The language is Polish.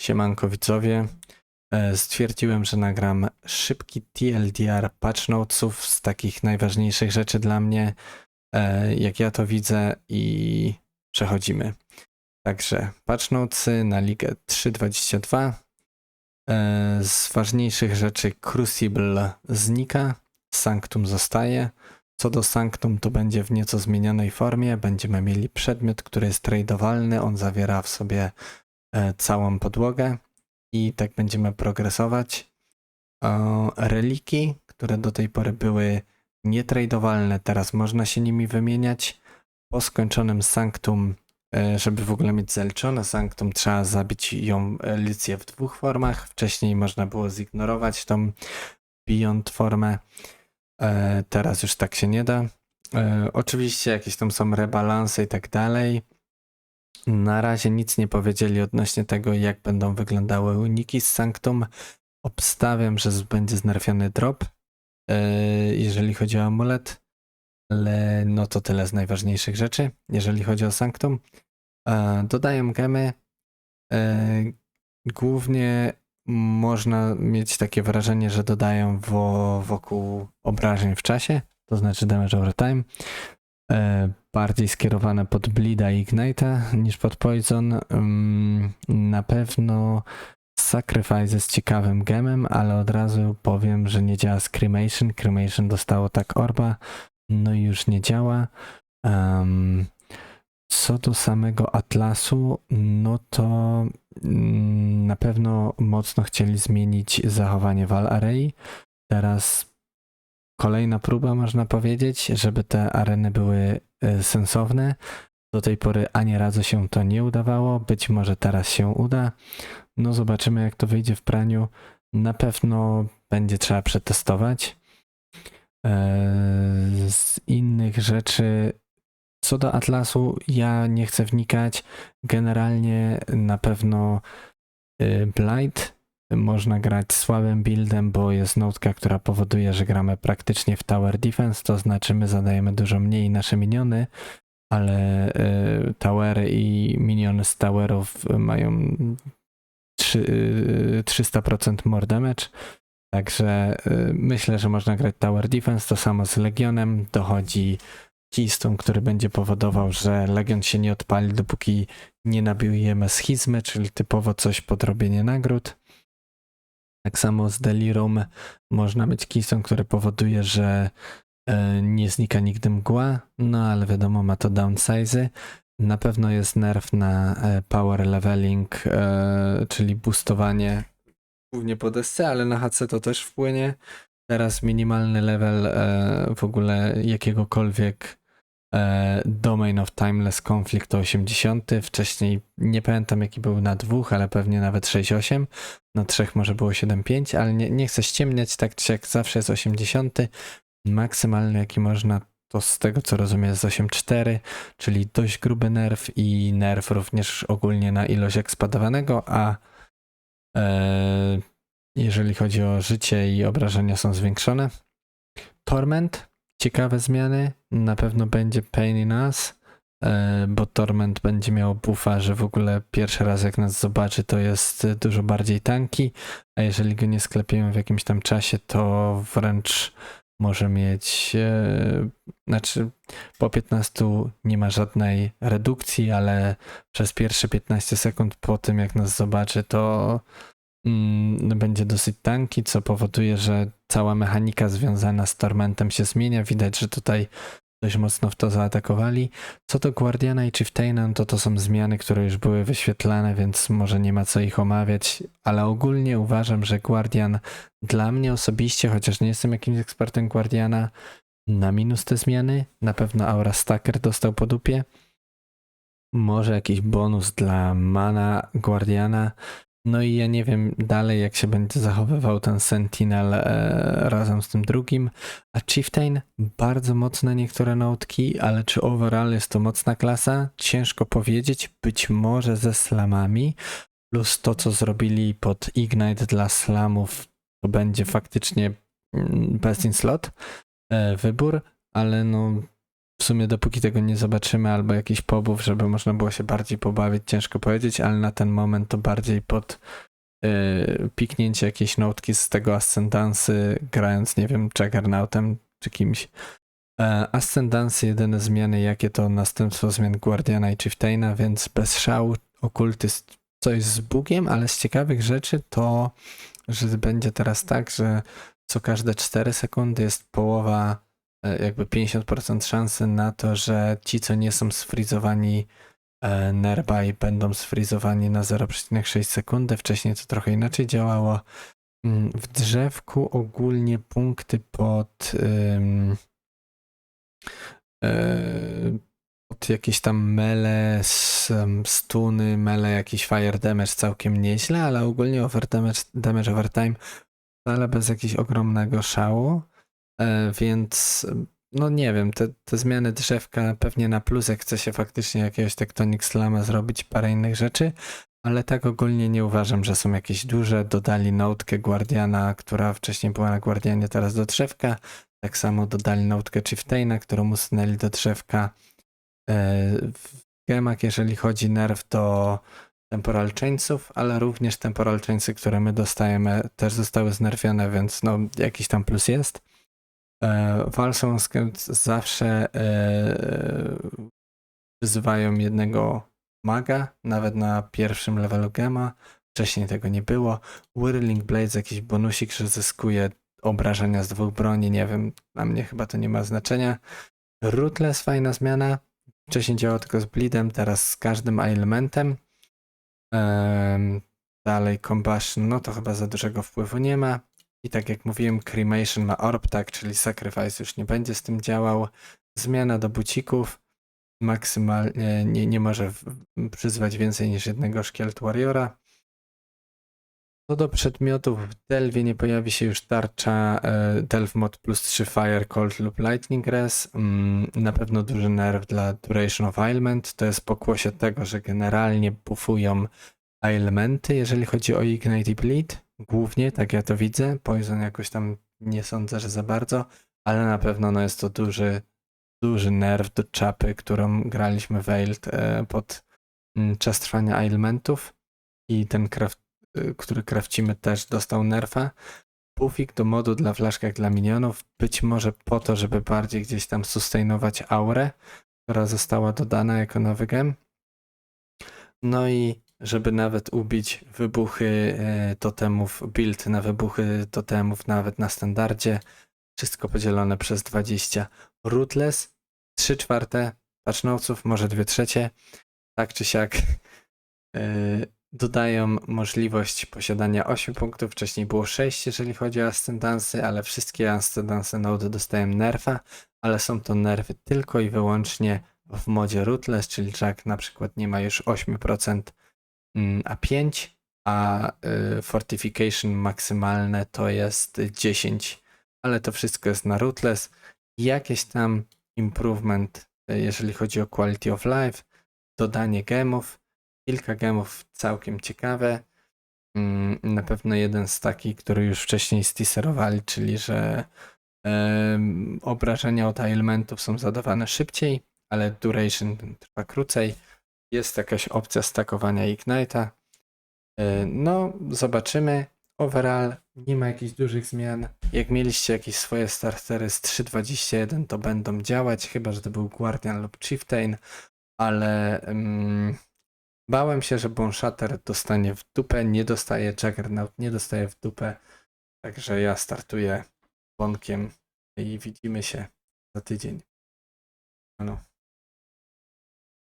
Siemanko widzowie. E, Stwierdziłem, że nagram szybki TLDR patch notesów z takich najważniejszych rzeczy dla mnie, e, jak ja to widzę i przechodzimy. Także patch notesy na ligę 3.22. E, Z ważniejszych rzeczy Crucible znika, Sanctum zostaje. Co do Sanctum, to będzie w nieco zmienionej formie. Będziemy mieli przedmiot, który jest tradowalny. On zawiera w sobie całą podłogę i tak będziemy progresować. Reliki, które do tej pory były nietradowalne, teraz można się nimi wymieniać. Po skończonym Sanctum, e, żeby w ogóle mieć zaliczone Sanctum, trzeba zabić ją e, Licję w dwóch formach. Wcześniej można było zignorować tą Beyond formę. E, Teraz już tak się nie da. E, Oczywiście jakieś tam są rebalanse i tak dalej. Na razie nic nie powiedzieli odnośnie tego, jak będą wyglądały uniki z Sanctum. Obstawiam, że będzie znerfiony drop, e, jeżeli chodzi o amulet, ale no to tyle z najważniejszych rzeczy, jeżeli chodzi o Sanctum. E, Dodaję gemy. E, Głównie można mieć takie wrażenie, że dodają wo, wokół obrażeń w czasie, to znaczy damage over time. Bardziej skierowane pod Bleeda i Ignite'a niż pod Poison. Ym, na pewno Sacrifice jest ciekawym gemem, ale od razu powiem, że nie działa z Cremation. Cremation dostało tak orba, no i już nie działa. Co do samego Atlasu, no to mm, na pewno mocno chcieli zmienić zachowanie Val Array. Teraz kolejna próba, można powiedzieć, żeby te areny były sensowne. Do tej pory ani razu się to nie udawało, być może teraz się uda. No zobaczymy jak to wyjdzie w praniu. Na pewno będzie trzeba przetestować. Eee, Z innych rzeczy, co do Atlasu, ja nie chcę wnikać. Generalnie na pewno y, Blight można grać słabym buildem, bo jest notka, która powoduje, że gramy praktycznie w tower defense, to znaczy my zadajemy dużo mniej nasze miniony, ale y, towery i miniony z towerów mają trzy- y, 300% more damage. Także y, myślę, że można grać tower defense, to samo z Legionem. Dochodzi Keystone, który będzie powodował, że Legion się nie odpali, dopóki nie nabijemy schizmy, czyli typowo coś pod robienie nagród. Tak samo z Delirum można mieć Keystone, który powoduje, że e, nie znika nigdy mgła, no ale wiadomo, ma to downsize. Na pewno jest nerf na e, power leveling, e, czyli boostowanie głównie po desce, ale na HC to też wpłynie. Teraz minimalny level w ogóle jakiegokolwiek Domain of Timeless Conflict to 80. Wcześniej nie pamiętam jaki był na dwóch, ale pewnie nawet 6.8. Na trzech może było 7.5, ale nie, nie chcę ściemniać, tak czy jak zawsze jest 80. Maksymalny jaki można to z tego co rozumiem jest 8.4, czyli dość gruby nerf i nerf również ogólnie na ilość ekspadowanego, a e, jeżeli chodzi o życie i obrażenia są zwiększone. Torment, ciekawe zmiany, na pewno będzie pain in us, e, bo Torment będzie miał buffa, że w ogóle pierwszy raz jak nas zobaczy to jest dużo bardziej tanki, a jeżeli go nie sklepiemy w jakimś tam czasie to wręcz może mieć, e, znaczy po 15 nie ma żadnej redukcji, ale przez pierwsze 15 sekund po tym jak nas zobaczy to będzie dosyć tanki, co powoduje, że cała mechanika związana z Tormentem się zmienia. Widać, że tutaj dość mocno w to zaatakowali. Co do Guardiana i Chieftaina, to to są zmiany, które już były wyświetlane, więc może nie ma co ich omawiać, ale ogólnie uważam, że Guardian dla mnie osobiście, chociaż nie jestem jakimś ekspertem Guardiana, na minus te zmiany. Na pewno Aura Stacker dostał po dupie. Może jakiś bonus dla mana Guardiana. No i ja nie wiem dalej, jak się będzie zachowywał ten Sentinel e, razem z tym drugim. A Chieftain, bardzo mocne niektóre notki, ale czy overall jest to mocna klasa? Ciężko powiedzieć. Być może ze slamami. Plus to, co zrobili pod Ignite dla slamów, to będzie faktycznie mm, best in slot e, wybór, ale no w sumie dopóki tego nie zobaczymy, albo jakiś pobów, żeby można było się bardziej pobawić, ciężko powiedzieć, ale na ten moment to bardziej pod yy, piknięcie jakiejś notki z tego Ascendansy, grając, nie wiem, Juggernautem czy kimś. E, Ascendansy, jedyne zmiany, jakie to następstwo zmian Guardiana i Chieftaina, więc bez szału okultyst coś z Bugiem, ale z ciekawych rzeczy to, że będzie teraz tak, że co każde 4 sekundy jest połowa, jakby 50% szansy na to, że ci, co nie są sfrizowani e, nearby, będą sfrizowani na 0,6 sekundy. Wcześniej to trochę inaczej działało. Mm, W drzewku ogólnie punkty pod. e, pod jakieś tam mele, stuny, mele, jakiś fire damage całkiem nieźle, ale ogólnie over damage, damage over time wcale bez jakiegoś ogromnego szału, e, więc no nie wiem, te, te zmiany drzewka pewnie na plus, jak chce się faktycznie jakiegoś tectonic slama zrobić, parę innych rzeczy, ale tak ogólnie nie uważam, że są jakieś duże. Dodali notkę Guardiana, która wcześniej była na Guardianie, teraz do drzewka. Tak samo dodali notkę Chieftaina, którą usunęli do drzewka. E, W gemach, jeżeli chodzi nerw do temporal chainsów, ale również temporal chainsy, które my dostajemy, też zostały znerwione, więc no jakiś tam plus jest. E, Walsą zawsze e, wyzywają jednego maga, nawet na pierwszym levelu gema. Wcześniej tego nie było. Whirling Blades, jakiś bonusik, że zyskuje obrażenia z dwóch broni, nie wiem, dla mnie chyba to nie ma znaczenia. Rootless, fajna zmiana. Wcześniej działał tylko z bleedem, teraz z każdym elementem. Em, dalej Combustion, no to chyba za dużego wpływu nie ma. I tak jak mówiłem, Cremation ma Orb, tak, czyli Sacrifice już nie będzie z tym działał. Zmiana do bucików maksymalnie nie, nie może przyzwać więcej niż jednego Szkielet Warriora. Co do przedmiotów, w Delwie nie pojawi się już tarcza e, Delve Mod plus 3 Fire, Cold lub Lightning Res. Mm, na pewno duży nerw dla Duration of Ailment. To jest pokłosie tego, że generalnie buffują ailmenty, jeżeli chodzi o Ignite Bleed. Głównie, tak ja to widzę. Poison jakoś tam nie sądzę, że za bardzo, ale na pewno no, jest to duży, duży nerw do czapy, którą graliśmy Veiled e, pod mm, czas trwania ailmentów i ten kraft, y, który krawcimy też dostał nerfa. Buffik do modu dla flaszkach dla minionów, być może po to, żeby bardziej gdzieś tam sustainować aurę, która została dodana jako nowy gem. No i żeby nawet ubić wybuchy e, totemów, build na wybuchy totemów nawet na standardzie, wszystko podzielone przez 20. Rootless, 3 czwarte patchnotesów, może 2 trzecie, tak czy siak e, dodają możliwość posiadania 8 punktów, wcześniej było 6 jeżeli chodzi o ascendansy, ale wszystkie ascendansy node dostają nerfa, ale są to nerfy tylko i wyłącznie w modzie Rootless, czyli Jack na przykład nie ma już 8% mm, A5, a y, Fortification maksymalne to jest 10, ale to wszystko jest na Rootless. Jakieś tam improvement, y, jeżeli chodzi o quality of life, dodanie gemów, kilka gemów całkiem ciekawe. Mm, Na pewno jeden z takich, który już wcześniej steaserowali, czyli że obrażenia od elementów są zadawane szybciej, ale duration trwa krócej. Jest jakaś opcja stakowania Ignite'a. E, No, zobaczymy. Overall nie ma jakichś dużych zmian. Jak mieliście jakieś swoje startery z 3.21, to będą działać, chyba że to był Guardian lub Chieftain, ale mm, bałem się, że Bone Shatter dostanie w dupę, nie dostaje Juggernaut, nie dostaje w dupę, także ja startuję Bonkiem i widzimy się za tydzień. No.